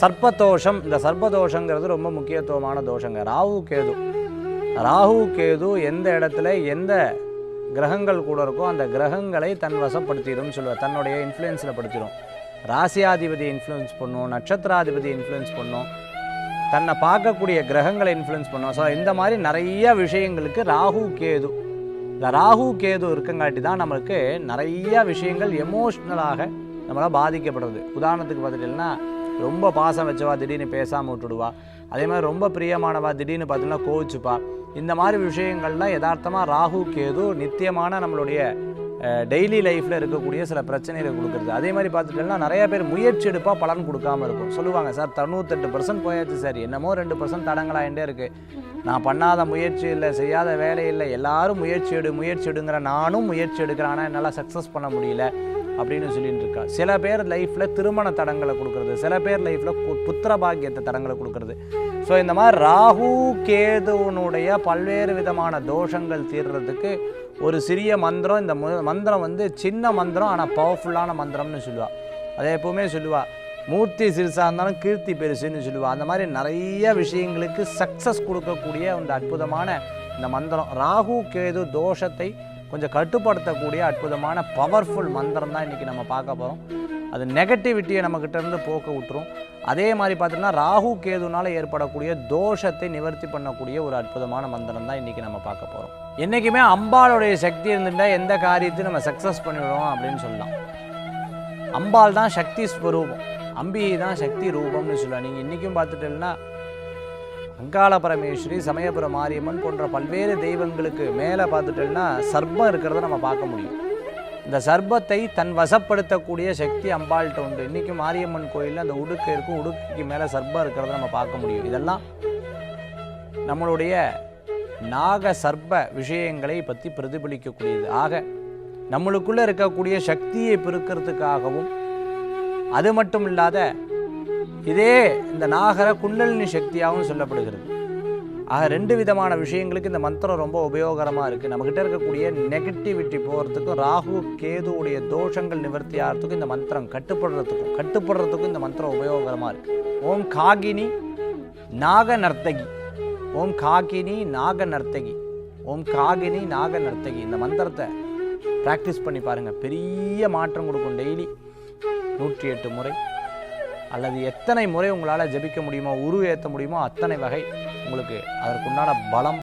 சர்ப்பதோஷம். இந்த சர்ப்பதோஷங்கிறது ரொம்ப முக்கியத்துவமான தோஷங்க. ராகு கேது. ராகு கேது எந்த இடத்துல எந்த கிரகங்கள் கூட இருக்கோ அந்த கிரகங்களை தன் வசப்படுத்திடும் சொல்லுவார். தன்னுடைய இன்ஃப்ளூயன்ஸில் படுத்திடும் ராசியாதிபதி இன்ஃப்ளூயன்ஸ் பண்ணும் நட்சத்திராதிபதி இன்ஃப்ளூயன்ஸ் பண்ணும் தன்னை பார்க்கக்கூடிய கிரகங்களை இன்ஃப்ளூயன்ஸ் பண்ணும். ஸோ இந்த மாதிரி நிறைய விஷயங்களுக்கு ராகு கேது. இந்த ராகு கேது இருக்கங்காட்டி தான் நம்மளுக்கு நிறைய விஷயங்கள் எமோஷ்னலாக நம்மளால் பாதிக்கப்படுறது. உதாரணத்துக்கு பார்த்துட்டீங்கன்னா ரொம்ப பாசம் வச்சவா திடீர்னு பேசாமல் விட்டுடுவா. அதே மாதிரி ரொம்ப பிரியமானவா திடீர்னு பார்த்தீங்கன்னா கோவிச்சுப்பா. இந்த மாதிரி விஷயங்கள்லாம் யதார்த்தமாக ராகு கேது நித்தியமான நம்மளுடைய டெய்லி லைஃப்பில் இருக்கக்கூடிய சில பிரச்சனைகளை கொடுக்குறது. அதே மாதிரி பார்த்துட்டோம்னா நிறைய பேர் முயற்சி எடுப்பாக பலன் கொடுக்காம இருக்கும். சொல்லுவாங்க சார் தொண்ணூத்தெட்டு பர்சன்ட் போயாச்சு சார். என்னமோ ரெண்டு பர்சன்ட் தடங்களாயிட்டே இருக்குது நான் பண்ணாத முயற்சி இல்லை செய்யாத வேலை இல்லை. எல்லாரும் முயற்சி எடு முயற்சி எடுங்கிற நானும் முயற்சி எடுக்கிறேன். ஆனால் என்னால் சக்ஸஸ் பண்ண முடியல. அப்படின்னு சொல்லிட்டு இருக்கா சில பேர் லைஃப்பில் திருமண தடங்களை கொடுக்கறது சில பேர் லைஃப்பில் புத்திர பாக்கியத்தை தடங்களை கொடுக்கறது. ஸோ இந்த மாதிரி ராகு கேதுவனுடைய பல்வேறு விதமான தோஷங்கள் தீர்றதுக்கு ஒரு சிறிய மந்திரம் இந்த மு- மந்திரம் வந்து சின்ன மந்திரம் ஆனால் பவர்ஃபுல்லான மந்திரம்னு சொல்லுவா. அதை எப்பவுமே சொல்லுவா. மூர்த்தி சிறுசாக இருந்தாலும் கீர்த்தி பெருசுன்னு சொல்லுவா. அந்த மாதிரி நிறைய விஷயங்களுக்கு சக்ஸஸ் கொடுக்கக்கூடிய இந்த அற்புதமான இந்த மந்திரம். ராகு கேது தோஷத்தை கொஞ்சம் கட்டுப்படுத்தக்கூடிய அற்புதமான பவர்ஃபுல் மந்திரம் தான் இன்றைக்கி நம்ம பார்க்க போகிறோம் அது நெகட்டிவிட்டியை நம்மக்கிட்ட இருந்து போக்க விட்டுரும். அதே மாதிரி பார்த்தீங்கன்னா ராகு கேதுனால் ஏற்படக்கூடிய தோஷத்தை நிவர்த்தி பண்ணக்கூடிய ஒரு அற்புதமான மந்திரம் தான் இன்றைக்கி நம்ம பார்க்க போகிறோம் என்றைக்குமே அம்பாளுடைய சக்தி இருந்துட்டால் எந்த காரியத்தையும் நம்ம சக்ஸஸ் பண்ணிவிடுவோம் அப்படின்னு சொல்லலாம். அம்பாள் தான் சக்தி ஸ்வரூபம். அம்பி தான் சக்தி ரூபம்னு சொல்லலாம் நீங்கள் இன்றைக்கும் பார்த்துட்டீங்கன்னா அங்காள பரமேஸ்வரி சமயபுர மாரியம்மன் போன்ற பல்வேறு தெய்வங்களுக்கு மேலே பார்த்துட்டோம்னா சர்ப்பம் இருக்கிறத நம்ம பார்க்க முடியும். இந்த சர்ப்பத்தை தன் வசப்படுத்தக்கூடிய சக்தி அம்பாள்கிட்ட உண்டு. இன்றைக்கி மாரியம்மன் கோயிலில் அந்த உடுக்கு இருக்கும் உடுக்குக்கு மேலே சர்ப்பம் இருக்கிறத நம்ம பார்க்க முடியும். இதெல்லாம் நம்மளுடைய நாக சர்ப்ப விஷயங்களை பற்றி பிரதிபலிக்கக்கூடியது. ஆக நம்மளுக்குள்ளே இருக்கக்கூடிய சக்தியை பெருக்கிறதுக்காகவும் அது மட்டும் இல்லாத இதே இந்த நாகர குண்டலினி சக்தியாகவும் சொல்லப்படுகிறது. ஆக ரெண்டு விதமான விஷயங்களுக்கு இந்த மந்திரம் ரொம்ப உபயோகரமாக இருக்குது நம்மக்கிட்ட இருக்கக்கூடிய நெகட்டிவிட்டி போகிறதுக்கும் ராகு கேதுவுடைய தோஷங்கள் நிவர்த்தி ஆகிறதுக்கும் இந்த மந்திரம் கட்டுப்படுறதுக்கும் கட்டுப்படுறதுக்கும் இந்த மந்திரம் உபயோகரமாக இருக்குது ஓம் காகினி நாக நர்த்தகி ஓம் காகினி நாக நர்த்தகி ஓம் காகினி நாக நர்த்தகி இந்த மந்திரத்தை ப்ராக்டிஸ் பண்ணி பாருங்கள் பெரிய மாற்றம் கொடுக்கும் டெய்லி நூற்றி எட்டு முறை. அல்லது எத்தனை முறை உங்களால் ஜெபிக்க முடியுமோ உருவேற்ற ஏற்ற முடியுமோ அத்தனை வகை உங்களுக்கு அதற்குண்டான பலம்